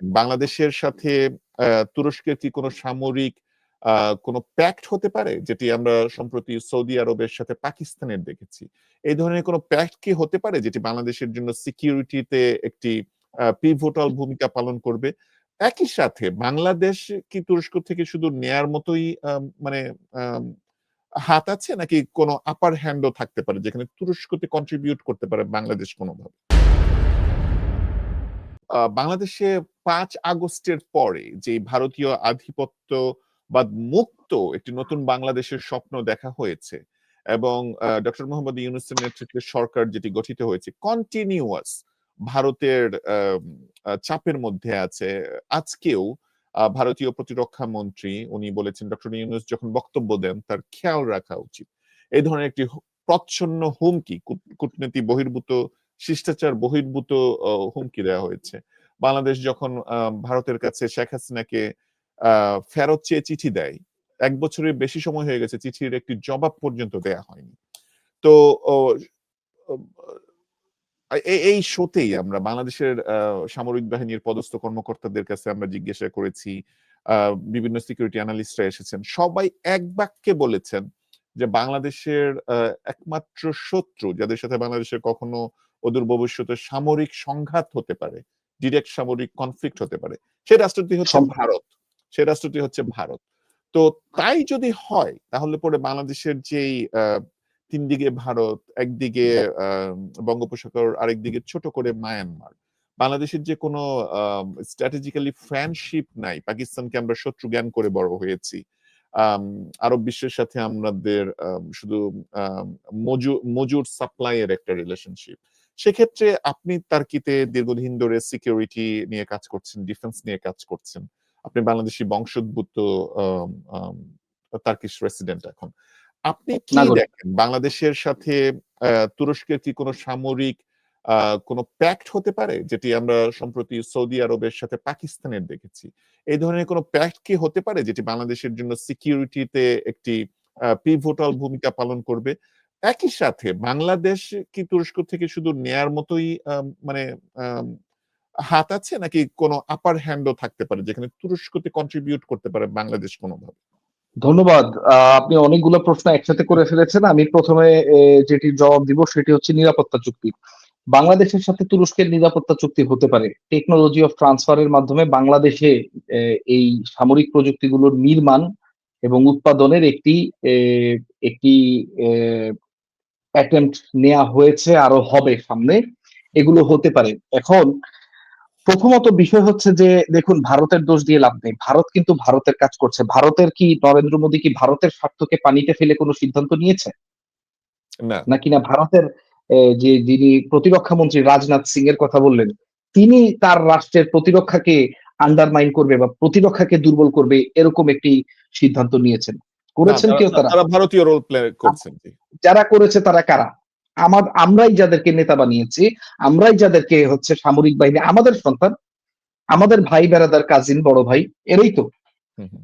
দেখেন, বাংলাদেশের সাথে তুরস্কের কি কোনো সামরিক কোনো প্যাক্ট হতে পারে? যেটি আমরা সম্প্রতি সৌদি আরবের সাথে পাকিস্তানের দেখেছি। এই ধরনের কোনো প্যাক্ট কি হতে পারে? যেটি বাংলাদেশের জন্য সিকিউরিটিতে একটি পিভোটাল ভূমিকা পালন করবে? একই সাথে বাংলাদেশ কি তুরস্ক থেকে শুধু নেয়ার মতোই মানে হাত আছে? নাকি কোনো আপার হ্যান্ডও থাকতে পারে, যেখানে তুরস্কতে কন্ট্রিবিউট করতে পারে বাংলাদেশ কোনোভাবে? বাংলাদেশে পাঁচ আগস্টের পরে যে ভারতীয় আধিপত্য বা মুক্ত একটি নতুন বাংলাদেশের স্বপ্ন দেখা হয়েছে এবং ডক্টর মোহাম্মদ ইউনুসের নেতৃত্বে সরকার যেটি গঠিত হয়েছে কন্টিনিউয়াস ভারতের চাপের মধ্যে আছে। আজকেও ভারতীয় প্রতিরক্ষা মন্ত্রী উনি বলেছেন, ডক্টর ইউনুস যখন বক্তব্য দেন তার খেয়াল রাখা উচিত। এই ধরনের একটি প্রচ্ছন্ন হুমকি, কূট- কূটনীতি বহির্ভূত, শিষ্টাচার বহির্ভূত হুমকি দেওয়া হয়েছে। বাংলাদেশ যখন ভারতের কাছে শেখ হাসিনাকে ফেরত চেয়ে চিঠি দেয়, এক বছরের বেশি সময় হয়ে গেছে চিঠির একটি জবাব পর্যন্ত দেয়া হয়নি। তো এই শোতেই আমরা বাংলাদেশের সামরিক বাহিনীর পদস্থ কর্মকর্তাদের কাছে আমরা জিজ্ঞাসা করেছি বিভিন্ন সিকিউরিটি অ্যানালিস্টরা এসেছেন। সবাই এক বাক্যে বলেছেন যে বাংলাদেশের একমাত্র শত্রু, যাদের সাথে বাংলাদেশের কখনো অদূর ভবিষ্যতে সামরিক সংঘাত হতে পারে ডিরেক্ট সামরিক কনফ্লিক্ট হতে পারে। সেই রাষ্ট্রটি হচ্ছে ভারত। সেই রাষ্ট্রটি হচ্ছে ভারত। তো তাই যদি হয় তাহলে পরে বাংলাদেশের যেই তিন দিকে ভারত একদিকে বঙ্গোপসাগর আরেকদিকে ছোট করে মায়ানমার। বাংলাদেশের যে কোনো স্ট্র্যাটেজিক্যালি ফ্রেন্ডশিপ নাই পাকিস্তানকে আমরা শত্রু জ্ঞান করে বড় হয়েছি। আরব বিশ্বের সাথে আমাদের আম, শুধু মজুর সাপ্লাই এর একটা রিলেশনশিপ সেক্ষেত্রে আপনি তার্কিতে দীর্ঘদিন ধরে সিকিউরিটি নিয়ে কাজ করছেন ডিফেন্স নিয়ে কাজ করছেন। আপনি বাংলাদেশি বংশোদ্ভূত তার্কিশ রেসিডেন্ট এখন। আপনি কি দেখেন? বাংলাদেশের সাথে তুরস্কের কি কোনো সামরিক আহ, কোনো প্যাক্ট হতে পারে? যেটি আমরা সম্প্রতি সৌদি আরবের সাথে পাকিস্তানের দেখেছি। এই ধরনের কোনো প্যাক্ট কি হতে পারে? যেটি বাংলাদেশের জন্য সিকিউরিটিতে একটি পিভোটাল ভূমিকা পালন করবে? একই সাথে বাংলাদেশ কি তুরস্ক থেকে শুধু নেয়ার মতোই মানে হাত আছে নাকি কোনো আপার হ্যান্ডও থাকতে পারে যেখানে তুরস্কতে কন্ট্রিবিউট করতে পারে বাংলাদেশ কোনোভাবে? ধন্যবাদ। আপনি অনেকগুলো প্রশ্ন একসাথে করে ফেলেছেন। আমি প্রথমে যেটি জবাব দিব সেটি হচ্ছে নিরাপত্তা চুক্তি। বাংলাদেশের সাথে তুরস্কের নিরাপত্তা চুক্তি হতে পারে। টেকনোলজি অফ ট্রান্সফারের মাধ্যমে বাংলাদেশে এই সামরিক প্রযুক্তিগুলোর নির্মাণ এবং উৎপাদনের একটি একটি অ্যাটেম্পট নেওয়া হয়েছে আরও হবে সামনে। এগুলো হতে পারে। এখন প্রথমত বিষয় হচ্ছে যে দেখুন ভারতের দোষ দিয়ে লাভ নেই। ভারত কিন্তু ভারতের কাজ করছে। ভারতের কি নরেন্দ্র মোদী কি ভারতের স্বার্থকে পানিতে ফেলে কোনো সিদ্ধান্ত নিয়েছে? না। নাকি না ভারতের যে যিনি প্রতিরক্ষা মন্ত্রী রাজনাথ সিং এর কথা বললেন তিনি তার রাষ্ট্রের প্রতিরক্ষাকে আন্ডারমাইন করবে বা প্রতিরক্ষাকে দুর্বল করবে এরকম একটি সিদ্ধান্ত নিয়েছেন। করেছেন কেউ তারা- তারা? ভারতীয় রোল প্লে করছেন যারা করেছে তারা কারা? আমার আমরাই যাদেরকে নেতা বানিয়েছি আমরাই যাদেরকে হচ্ছে সামরিক বাহিনী আমাদের সন্তান আমাদের ভাই বেড়াদার কাজিন বড় ভাই এরাই তো।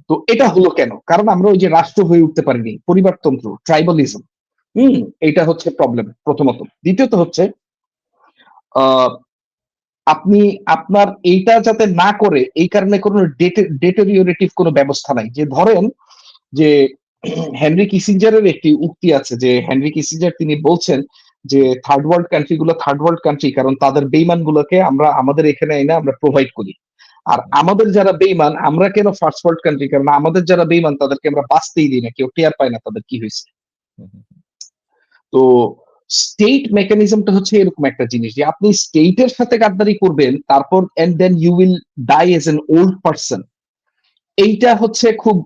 তো এটা হলো কেন? কারণ আমরা ওই যে রাষ্ট্র হয়ে উঠতে পারিনি পরিবারতন্ত্র ট্রাইবালিজম হম এটা হচ্ছে প্রবলেম প্রথমত। দ্বিতীয়ত হচ্ছে আহ, আপনি আপনার এইটা যাতে না করে এই কারণে কোনো ডেটে ডেটোরিওরেটিভ কোনো ব্যবস্থা নাই। যে ধরেন যে হেনরি কিসিঞ্জারের একটি উক্তি আছে যে হেনরি কিসিঞ্জার তিনি বলছেন যে থার্ড ওয়ার্ল্ড কান্ট্রি গুলো থার্ড ওয়ার্ল্ড কান্ট্রি কারণ তাদের বেইমান গুলোকে আমরা, আমাদের এখানে এনে আমরা প্রোভাইড করি। আর আমাদের যারা বেইমান, আমরা কেন ফার্স্ট ওয়ার্ল্ড কান্ট্রি কারণ আমাদের যারা বেইমান, তাদেরকে আমরা বাঁচতেই দিই না, কেউ টেয়ার পায় না তাদের কি হয়েছে। তো স্টেট মেকানিজমটা হচ্ছে এরকম একটা জিনিস যে আপনি স্টেটের সাথে গাদ্দারি করবেন, তারপর and then you will die as an old person এইটা হচ্ছে খুব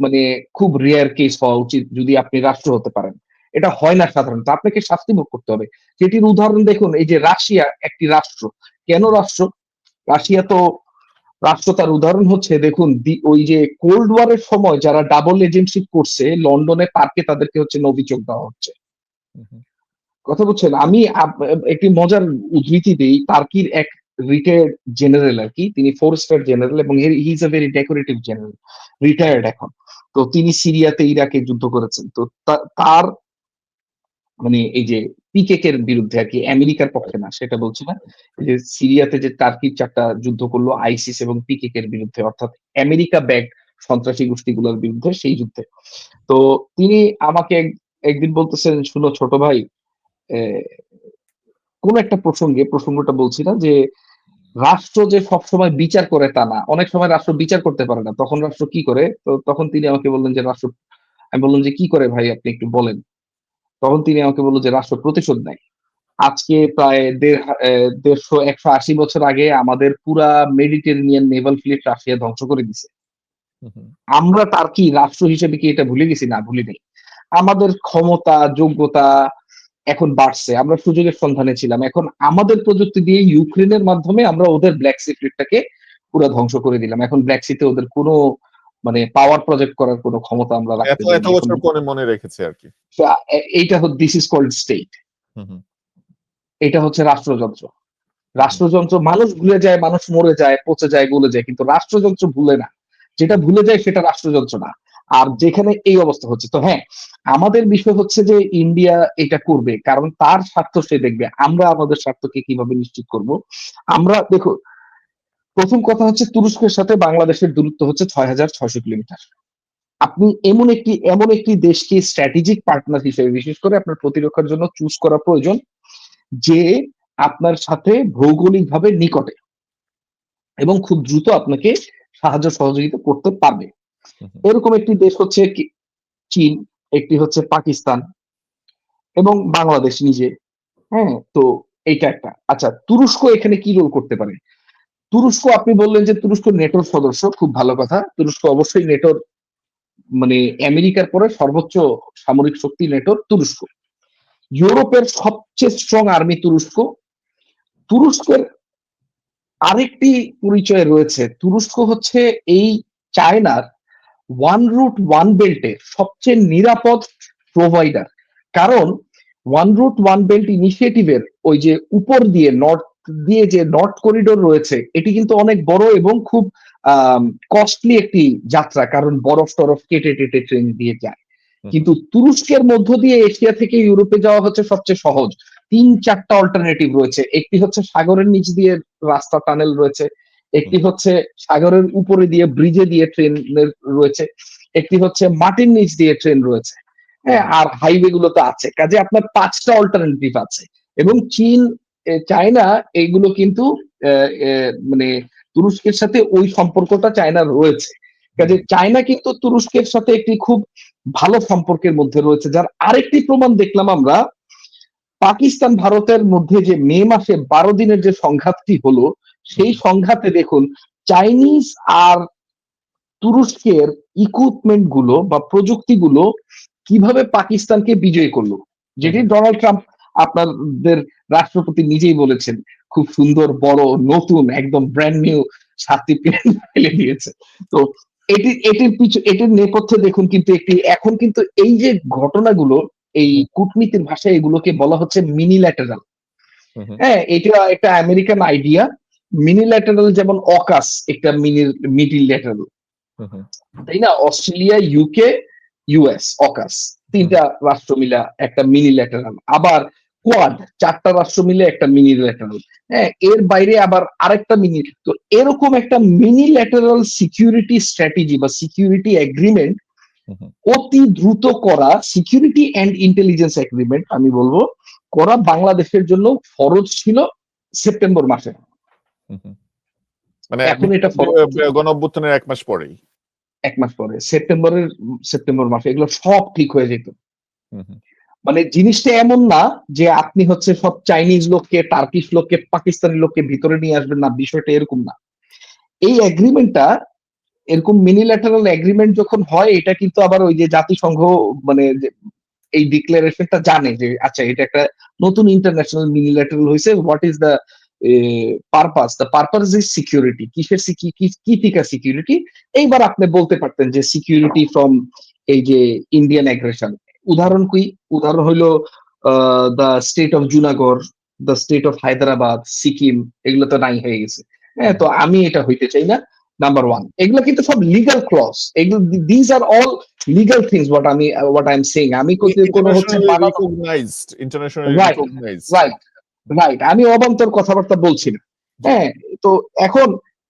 মানে খুব রেয়ার কেস হওয়া উচিত যদি আপনি রাষ্ট্র হতে পারেন। এটা হয় না সাধারণত আপনাকে শাস্তি ভোগ করতে হবে। যেটির উদাহরণ দেখুন এই যে রাশিয়া একটি রাষ্ট্র। কেন রাষ্ট্র? রাশিয়া তো রাষ্ট্র তার উদাহরণ হচ্ছে দেখুন ওই যে কোল্ড ওয়ারের সময় যারা ডাবল এজেন্টশিপ করছে লন্ডনে পার্কে তাদেরকে হচ্ছে নভিযোগ দেওয়া হচ্ছে। কথা বলছেন? আমি একটি মজার উদ্ধৃতি দিই। টার্কির এক রিটায়ার্ড জেনারেল আর কি। তিনি ফোর স্টার জেনারেল এবং he is a very decorative general retired এখন। তো তিনি সিরিয়াতে ইরাকে যুদ্ধ করেছেন। তো তার মানে এই যে পিকেক এর বিরুদ্ধে আর কি, আমেরিকার পক্ষে না, সেটা বলছি না যে সিরিয়াতে যে টার্কির চারটা যুদ্ধ করল, আইসিস এবং পিকেক এর বিরুদ্ধে, অর্থাৎ আমেরিকা ব্যাগ সন্ত্রাসী গোষ্ঠীগুলোর বিরুদ্ধে সেই যুদ্ধে। তো তিনি আমাকে এক- একদিন বলতেছেন, শুনো ছোট ভাই কোন একটা প্রসঙ্গে, প্রসঙ্গটা বলছি না যে রাষ্ট্র যে সবসময় বিচার করে তা না। অনেক সময় রাষ্ট্র বিচার করতে পারে না। তখন রাষ্ট্র কি করে? তো তখন তিনি আমাকে বললেন যে রাষ্ট্র আমি বললাম যে কি করে ভাই? আপনি একটু বলেন। তখন তিনি আমাকে বলল যে রাষ্ট্র প্রতিশোধ নেয়। আজকে প্রায় দেড়শো একশো আশি বছর আগে আমাদের পুরা মেডিটেরিয়ান নেভাল ফ্লিট রাশিয়া ধ্বংস করে দিছে। আমরা তার কি রাষ্ট্র হিসেবে কি এটা ভুলে গেছি? না ভুলি নেই আমাদের ক্ষমতা যোগ্যতা এখন বাড়ছে আমরা সুযোগের সন্ধানে ছিলাম। এখন আমাদের প্রযুক্তি দিয়ে ইউক্রেনের মাধ্যমে আমরা ওদের ব্ল্যাক সি ফ্লিটটাকে পুরো ধ্বংস করে দিলাম। এখন ব্ল্যাক সিতে ওদের কোনো মানে পাওয়ার প্রজেক্ট করার কোনো ক্ষমতা আমরা রাখতে এত বছর পরে মনে রেখেছে আর কি। এইটা দিস ইজ কল্ড স্টেট এটা হচ্ছে রাষ্ট্রযন্ত্র। রাষ্ট্রযন্ত্র মানুষ ভুলে যায় মানুষ মরে যায় পচে যায় গলে যায় কিন্তু রাষ্ট্রযন্ত্র ভুলে না। যেটা ভুলে যায় সেটা রাষ্ট্রযন্ত্র না। আর যেখানে এই অবস্থা হচ্ছে। তো হ্যাঁ আমাদের বিষয় হচ্ছে যে ইন্ডিয়া এটা করবে, কারণ তার স্বার্থ সে দেখবে। আমরা আমাদের স্বার্থকে কীভাবে নিশ্চিত করব? আমরা দেখো, প্রথম কথা হচ্ছে তুরস্কের সাথে বাংলাদেশের দূরত্ব হচ্ছে ছয় হাজার ছয়শো কিলোমিটার। আপনি এমন একটি এমন একটি দেশকে স্ট্র্যাটেজিক পার্টনার হিসেবে, বিশেষ করে আপনার প্রতিরক্ষার জন্য চুজ করা প্রয়োজন, যে আপনার সাথে ভৌগোলিকভাবে নিকটে এবং খুব দ্রুত আপনাকে সাহায্য সহযোগিতা করতে পারবে। এরকম একটি দেশ হচ্ছে চীন, একটি হচ্ছে পাকিস্তান এবং বাংলাদেশ নিজে। হ্যাঁ তো এইটা একটা। আচ্ছা তুরস্ক এখানে কি রোল করতে পারে? তুরস্ক, আপনি বললেন যে তুরস্ক নেটোর সদস্য, খুব ভালো কথা। তুরস্ক অবশ্যই নেটোর মানে আমেরিকার পরে সর্বোচ্চ সামরিক শক্তি নেটোর তুরস্ক। ইউরোপের সবচেয়ে স্ট্রং আর্মি তুরস্ক। তুরস্কের আরেকটি পরিচয় রয়েছে। তুরস্ক হচ্ছে এই চায়নার ওয়ান রুট ওয়ান বেল্টের সবচেয়ে নিরাপদ প্রোভাইডার কারণ ওয়ান রুট ওয়ান বেল্ট ইনিশিয়েটিভের ওই যে উপর দিয়ে নর্থ দিয়ে যে নর্থ করিডোর রয়েছে এটি কিন্তু অনেক বড় এবং খুব কস্টলি একটি যাত্রা কারণ বরফ টরফ কেটে টেটে ট্রেন দিয়ে যায়। কিন্তু তুরস্কের মধ্য দিয়ে এশিয়া থেকে ইউরোপে যাওয়া হচ্ছে সবচেয়ে সহজ। তিন চারটা অল্টারনেটিভ রয়েছে। একটি হচ্ছে সাগরের নিচ দিয়ে রাস্তা টানেল রয়েছে। একটি হচ্ছে সাগরের উপরে দিয়ে ব্রিজে দিয়ে ট্রেন রয়েছে, একটি হচ্ছে মাটির নিচ দিয়ে ট্রেন রয়েছে। হ্যাঁ আর হাইওয়ে গুলো তো আছে। কাজে আপনার পাঁচটা অল্টারনেটিভ আছে। এবং চীন চায়না, এইগুলো কিন্তু মানে তুরস্কের সাথে ওই সম্পর্কটা চায়নার রয়েছে। কাজে চায়না কিন্তু তুরস্কের সাথে একটি খুব ভালো সম্পর্কের মধ্যে রয়েছে, যার আরেকটি প্রমাণ দেখলাম আমরা। পাকিস্তান, ভারতের মধ্যে যে মে মাসে বারো দিনের যে সংঘাতটি হলো সেই সংঘাতে দেখুন চাইনিজ আর তুরস্কের ইকুইপমেন্টগুলো বা প্রযুক্তিগুলো কীভাবে পাকিস্তানকে বিজয় করল যেটি ডোনাল্ড ট্রাম্প আপনাদের রাষ্ট্রপতি নিজেই বলেছেন খুব সুন্দর বড় নতুন একদম ব্র্যান্ড নিউ সাতটি প্লেন ফেলে দিয়েছে। তো এটি এটির পিছু এটির নেপথ্যে দেখুন কিন্তু একটি এখন কিন্তু এই যে ঘটনাগুলো এই কূটনীতির ভাষায় এগুলোকে বলা হচ্ছে মিনি ল্যাটারাল হ্যাঁ এটা একটা আমেরিকান আইডিয়া মিনি ল্যাটারাল যেমন অকাস একটা মিনি মিডিল ল্যাটারাল তাই না? Australia UK US AUKUS. তিনটা রাষ্ট্র মিলা একটা মিনি ল্যাটারাল আবার কোয়াড চারটা রাষ্ট্র মিলে একটা মিনি ল্যাটারাল হ্যাঁ এর বাইরে আবার আরেকটা মিনি তো এরকম একটা মিনি ল্যাটারাল সিকিউরিটি স্ট্র্যাটেজি বা সিকিউরিটি এগ্রিমেন্ট। অতি দ্রুত করা সিকিউরিটি অ্যান্ড ইন্টেলিজেন্স এগ্রিমেন্ট আমি বলব করা বাংলাদেশের জন্য ফরজ ছিল সেপ্টেম্বর মাসে। মানে এখন এটা ফরজ গণ অভ্যুত্থানের এক মাস পরেই। এক মাস পরে সেপ্টেম্বরের সেপ্টেম্বর মাসে এগুলো সব ঠিক হয়ে যেত। মানে জিনিসটা এমন না যে আপনি হচ্ছে সব চাইনিজ লোককে টার্কিশ লোককে পাকিস্তানি লোককে ভিতরে নিয়ে আসবেন না বিষয়টা এরকম না। এই এগ্রিমেন্টটা এরকম মিনিল্যাটারাল এগ্রিমেন্ট যখন হয় এটা কিন্তু আবার ওই যে জাতিসংঘ মানে এই ডিক্লারেশনটা জানে যে আচ্ছা এটা একটা নতুন ইন্টারন্যাশনাল মিনিল্যাটারাল হয়েছে what is the purpose the purpose is security কিসের কি কি টিকা সিকিউরিটি এইবার আপনি বলতে পারতেন যে সিকিউরিটি ফ্রম এই যে ইন্ডিয়ান অ্যাগ্রেশন উদাহরণ কি? উদাহরণ হইল the state of Junagadh the state of Hyderabad Sikkim এগুলো তো নাই হয়ে গেছে। হ্যাঁ তো আমি এটা হইতে চাই না নাম্বার ওয়ান এগুলো কিন্তু সব লিগাল ক্লস এগুলো these are all legal things what আমি হোয়াট আই এম সেইং আমি কোনো হচ্ছে internationally রাইট রাইট আমি অবান্তর কথাবার্তা বলছি না। হ্যাঁ তো এখন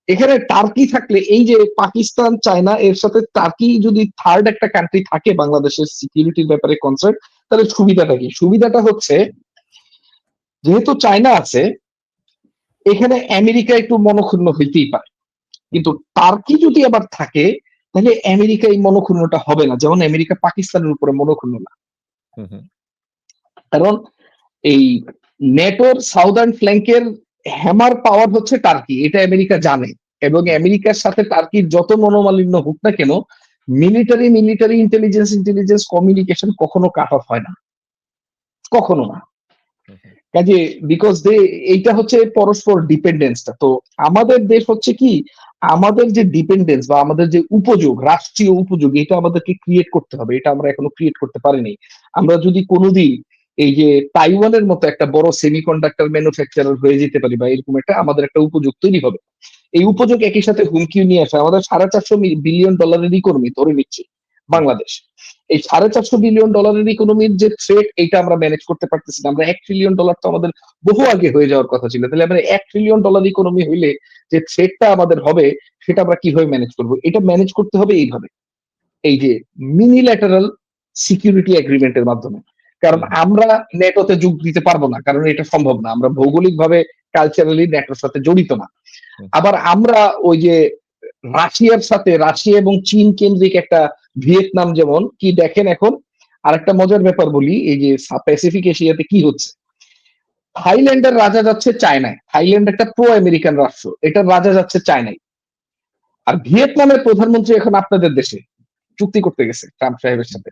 এখানে টার্কি থাকলে এই যে পাকিস্তান চায়না এর সাথে টার্কি যদি থার্ড একটা কান্ট্রি থাকে বাংলাদেশের সিকিউরিটির ব্যাপারে কনসার্ন তাহলে সুবিধাটা কি? সুবিধাটা হচ্ছে যেহেতু চায়না আছে এখানে আমেরিকা একটু মনক্ষুণ্ণ হইতেই পারে। কিন্তু টার্কি যদি আবার থাকে তাহলে আমেরিকা এই মনক্ষুণ্ণটা হবে না। যেমন আমেরিকা পাকিস্তানের উপরে মনক্ষুণ্ণ না। কারণ এই নেটোর সাউদার্ন ফ্ল্যাঙ্কের হ্যামার পাওয়ার হচ্ছে টার্কি, এটা আমেরিকা জানে। এবং আমেরিকার সাথে টার্কির যত মনোমালিন্য হোক না কেন, military military intelligence intelligence communication কখনো কাট অফ হয় না। কখনো না। কাজে বিকজ দে এইটা হচ্ছে পরস্পর ডিপেন্ডেন্সটা। তো আমাদের দেশ হচ্ছে কি, আমাদের যে ডিপেন্ডেন্স বা আমাদের যে উপযোগ, রাষ্ট্রীয় উপযোগ, এটা আমাদেরকে ক্রিয়েট করতে হবে। এটা আমরা এখনও ক্রিয়েট করতে পারিনি। আমরা যদি কোনোদিন এই যে তাইওয়ানের মতো একটা বড় সেমিকন্ডাক্টর ম্যানুফ্যাকচারার হয়ে যেতে পারি বা এরকম একটা আমাদের একটা উপযোগ তৈরি হবে। এই উপযোগ একই সাথে হুমকিও নিয়ে আসে। আমাদের সাড়ে চারশো বিলিয়ন ডলারের ইকোনমি ধরে নিচ্ছে, বাংলাদেশ। এই সাড়ে চারশো বিলিয়ন ডলারের ইকোনমির যে থ্রেট এটা আমরা ম্যানেজ করতে পারতেছি না। আমরা এক ট্রিলিয়ন ডলার তো আমাদের বহু আগে হয়ে যাওয়ার কথা ছিল। তাহলে আমরা এক ট্রিলিয়ন ডলার ইকোনমি হইলে যে থ্রেটটা আমাদের হবে, সেটা আমরা কীভাবে ম্যানেজ করব? এটা ম্যানেজ করতে হবে এইভাবে। এই যে মিনিল্যাটারাল সিকিউরিটি এগ্রিমেন্টের মাধ্যমে। কারণ আমরা নেটোতে যোগ দিতে পারব না কারণ এটা সম্ভব না। আমরা ভৌগোলিকভাবে কালচারালি নেটোর সাথে জড়িত না। আবার আমরা ওই যে রাশিয়ার সাথে রাশিয়া এবং চীন কেন্দ্রিক একটা ভিয়েতনাম যেমন কি দেখেন এখন? আরেকটা মজার ব্যাপার বলি এই যে প্যাসিফিক এশিয়াতে কি হচ্ছে? থাইল্যান্ডের রাজা যাচ্ছে চায়নায়। থাইল্যান্ড একটা প্রো আমেরিকান রাষ্ট্র এটার রাজা যাচ্ছে চায়নায়। আর ভিয়েতনামের প্রধানমন্ত্রী এখন আপনাদের দেশে। চুক্তি করতে গেছে ট্রাম্প সাহেবের সাথে।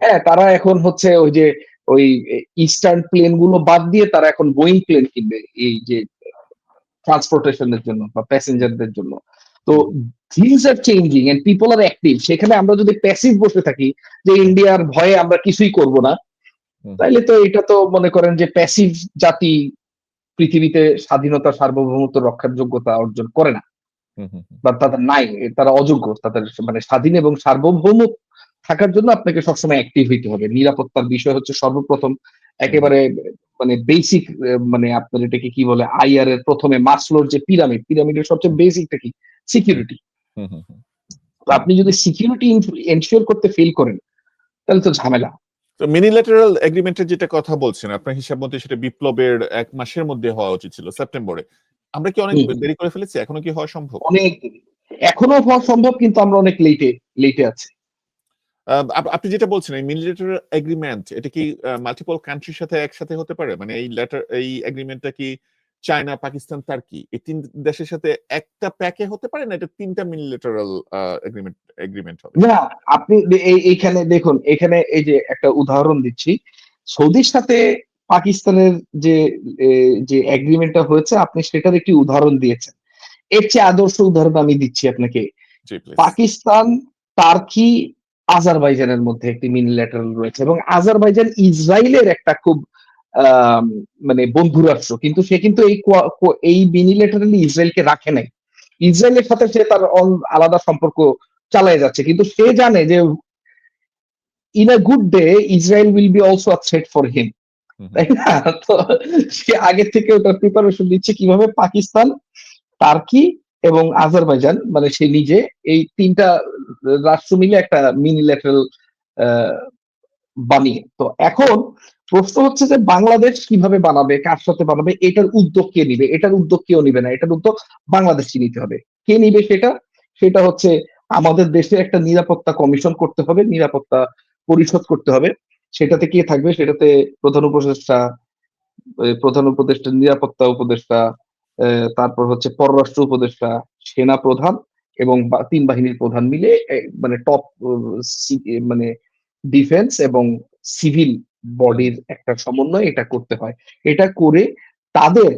হ্যাঁ তারা এখন হচ্ছে ওই যে ওই ইস্টার্ন প্লেনগুলো বাদ দিয়ে তারা এখন বোয়িং প্লেন কিনবে এই যে ট্রান্সপোর্টেশনের জন্য বা প্যাসেঞ্জারদের জন্য। তো things are changing and people are active সেখানে আমরা যদি প্যাসিভ বসে থাকি যে ইন্ডিয়ার ভয়ে আমরা কিছুই করব না তাইলে তো এটা তো মনে করেন যে প্যাসিভ জাতি পৃথিবীতে স্বাধীনতা সার্বভৌমত্ব রক্ষার যোগ্যতা অর্জন করে না। বা তাদের নাই তারা অযোগ্য তাদের মানে স্বাধীন এবং সার্বভৌম থাকার জন্য আপনাকে সবসময় অ্যাক্টিভ হইতে হবে। নিরাপত্তার বিষয় হচ্ছে সর্বপ্রথম একেবারে মানে বেসিক মানে আপনার এটাকে কি বলে আইআর এর প্রথমে মাসলোর যে পিরামিড পিরামিডের সবচেয়ে বেসিকটা কি? সিকিউরিটি আপনি যদি সিকিউরিটি এনশিওর করতে ফেল করেন তাহলে তো ঝামেলা। তো মিনিল্যাটারাল এগ্রিমেন্টের যেটা কথা বলছেন আপনার হিসাব মতে সেটা বিপ্লবের এক মাসের মধ্যে হওয়া উচিত ছিল সেপ্টেম্বরে। আমরা কি অনেক দেরি করে ফেলেছি? এখনও কি হওয়া সম্ভব? অনেক এখনও হওয়া সম্ভব কিন্তু আমরা অনেক লেটে লেটে আছি। আপনি যেটা বলছেন এই মিলিটারি এগ্রিমেন্ট এটা কি মাল্টিপল কান্ট্রির সাথে একসাথে হতে পারে? মানে এই লেটার এই এগ্রিমেন্টটা কি চায়না পাকিস্তান তার্কি এই তিন দেশের সাথে একটা প্যাকে হতে পারে না এটা তিনটা মিলিটারাল এগ্রিমেন্ট এগ্রিমেন্ট হবে? না আপনি এই- এইখানে দেখুন এখানে এই যে একটা উদাহরণ দিচ্ছি। সৌদির সাথে পাকিস্তানের যে যে এগ্রিমেন্টটা হয়েছে আপনি সেটার একটি উদাহরণ দিয়েছেন। এর চেয়ে আদর্শ উদাহরণ আমি দিচ্ছি আপনাকে। পাকিস্তান টার্কি আজারবাইজানের মধ্যে একটি মিনি মিনিল্যাটারাল রয়েছে এবং আজারবাইজান ইসরায়েলের একটা খুব মানে বন্ধু রাষ্ট্র। কিন্তু সে কিন্তু এই কো- এই মিনিল্যাটারালি ইসরায়েলকে রাখে নাই। ইসরায়েলের সাথে সে তার আলাদা সম্পর্ক চালায় যাচ্ছে। কিন্তু সে জানে যে in a good day Israel will be also a threat for him. তাই না? তো সে আগে থেকে ওটার প্রিপারেশন দিচ্ছে কীভাবে? পাকিস্তান টার্কি এবং আজারবাইজান মানে সে নিজে এই তিনটা রাষ্ট্র মিলে একটা মিনিল্যাটারাল বানিয়ে তো এখন প্রশ্ন হচ্ছে যে বাংলাদেশ কীভাবে বানাবে, কার সাথে বানাবে, এটার উদ্যোগ কে নিবে? এটার উদ্যোগ কেউ নিবে না, এটার উদ্যোগ বাংলাদেশই নিতে হবে। কে নিবে সেটা? সেটা হচ্ছে আমাদের দেশে একটা নিরাপত্তা কমিশন করতে হবে, নিরাপত্তা পরিষদ করতে হবে। সেটাতে কে থাকবে? সেটাতে প্রধান উপদেষ্টা প্রধান উপদেষ্টা, নিরাপত্তা উপদেষ্টা তারপর হচ্ছে পররাষ্ট্র উপদেষ্টা সেনা প্রধান এবং তিন বাহিনীর প্রধান মিলে মানে টপ মানে ডিফেন্স এবং সিভিল বডির একটা সমন্বয় এটা করতে হয়। এটা করে তাদের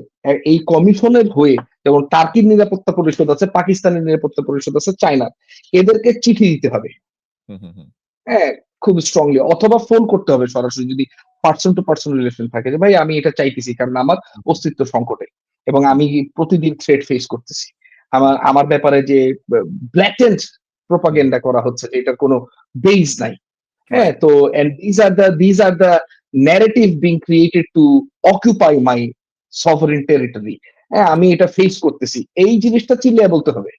এই কমিশনের হয়ে যেমন টার্কির নিরাপত্তা পরিষদ আছে পাকিস্তানের নিরাপত্তা পরিষদ আছে চায়নার এদেরকে চিঠি দিতে হবে। হ্যাঁ খুব স্ট্রংলি অথবা ফোন করতে হবে সরাসরি যদি পার্সন টু পার্সন রিলেশন থাকে যে ভাই আমি এটা চাইতেছি কারণ আমার অস্তিত্ব সংকটে। এবং আমি প্রতিদিন থ্রেড ফেস করতেছি। আমার আমার ব্যাপারে যে ব্ল্যাটেন্ট প্রোপাগেন্ডা করা হচ্ছে যে এটার কোনো বেস নাই। হ্যাঁ তো and these are the these are the narrative being created to occupy my sovereign territory হ্যাঁ আমি এটা ফেস করতেছি। এই জিনিসটা চিল্লিয়ে বলতে হবে।